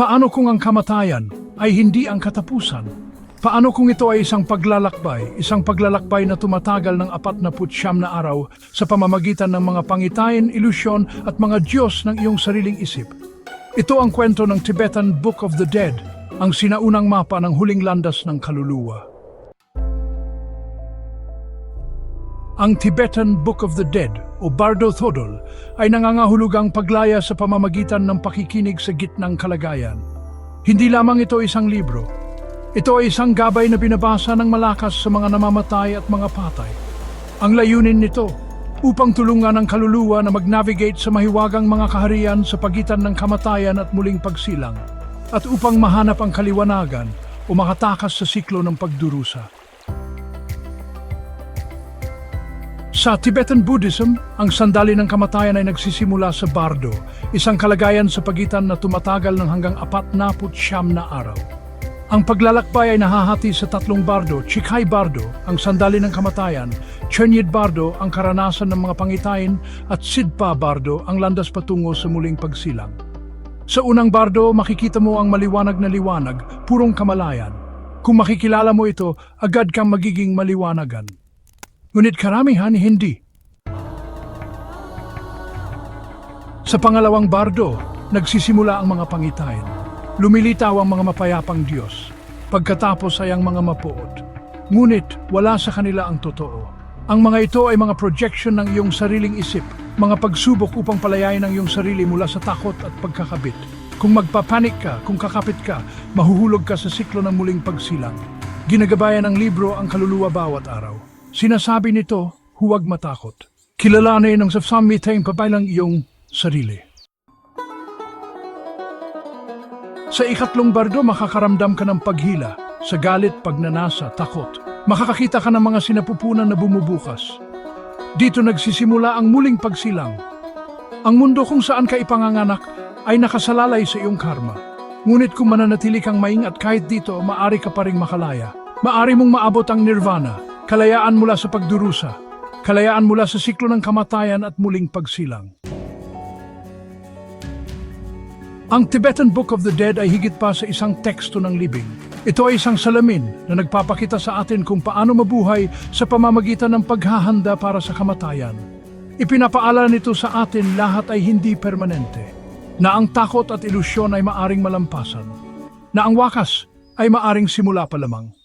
Paano kung ang kamatayan ay hindi ang katapusan? Paano kung ito ay isang paglalakbay, isang paglalakbay na tumatagal ng apat na putsyam na araw sa pamamagitan ng mga pangitain, ilusyon at mga Diyos ng iyong sariling isip? Ito ang kwento ng Tibetan Book of the Dead, ang sinaunang mapa ng huling landas ng kaluluwa. Ang Tibetan Book of the Dead o Bardo Thodol ay nangangahulugang paglaya sa pamamagitan ng pakikinig sa gitnang kalagayan. Hindi lamang ito isang libro. Ito ay isang gabay na binabasa ng malakas sa mga namamatay at mga patay. Ang layunin nito upang tulungan ang kaluluwa na mag-navigate sa mahiwagang mga kaharian sa pagitan ng kamatayan at muling pagsilang at upang mahanap ang kaliwanagan o makatakas sa siklo ng pagdurusa. Sa Tibetan Buddhism, ang sandali ng kamatayan ay nagsisimula sa bardo, isang kalagayan sa pagitan na tumatagal ng hanggang apat na siyam na araw. Ang paglalakbay ay nahahati sa tatlong bardo, Chikai Bardo, ang sandali ng kamatayan, Chenyid Bardo, ang karanasan ng mga pangitain, at Sidpa Bardo, ang landas patungo sa muling pagsilang. Sa unang bardo, makikita mo ang maliwanag na liwanag, purong kamalayan. Kung makikilala mo ito, agad kang magiging maliwanagan. Ngunit karamihan hindi. Sa pangalawang bardo, nagsisimula ang mga pangitain. Lumilitaw ang mga mapayapang Diyos. Pagkatapos ay ang mga mapuot. Ngunit wala sa kanila ang totoo. Ang mga ito ay mga projection ng iyong sariling isip, mga pagsubok upang palayain ang iyong sarili mula sa takot at pagkakabit. Kung magpapanik ka, kung kakapit ka, mahuhulog ka sa siklo ng muling pagsilang. Ginagabayan ng libro ang kaluluwa bawat araw. Sinasabi nito, huwag matakot. Kilalanin ng safsamitain papailang iyong sarili. Sa ikatlong bardo, makakaramdam ka ng paghila, sa galit, pagnanasa, takot. Makakakita ka ng mga sinapupunan na bumubukas. Dito nagsisimula ang muling pagsilang. Ang mundo kung saan ka ipanganganak ay nakasalalay sa iyong karma. Ngunit kung mananatili kang maingat kahit dito, maari ka pa ring makalaya. Maari mong maabot ang nirvana, kalayaan mula sa pagdurusa, kalayaan mula sa siklo ng kamatayan at muling pagsilang. Ang Tibetan Book of the Dead ay higit pa sa isang teksto ng libing. Ito ay isang salamin na nagpapakita sa atin kung paano mabuhay sa pamamagitan ng paghahanda para sa kamatayan. Ipinapaalala nito sa atin lahat ay hindi permanente, na ang takot at ilusyon ay maaring malampasan, na ang wakas ay maaring simula pa lamang.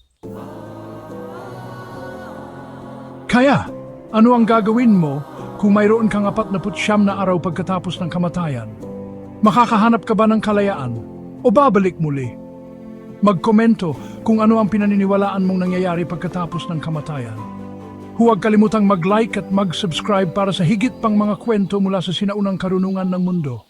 Kaya, ano ang gagawin mo kung mayroon kang apat na putsyam na araw pagkatapos ng kamatayan? Makakahanap ka ba ng kalayaan o babalik muli? Magkomento kung ano ang pinaniniwalaan mong nangyayari pagkatapos ng kamatayan. Huwag kalimutang mag-like at mag-subscribe para sa higit pang mga kwento mula sa sinaunang karunungan ng mundo.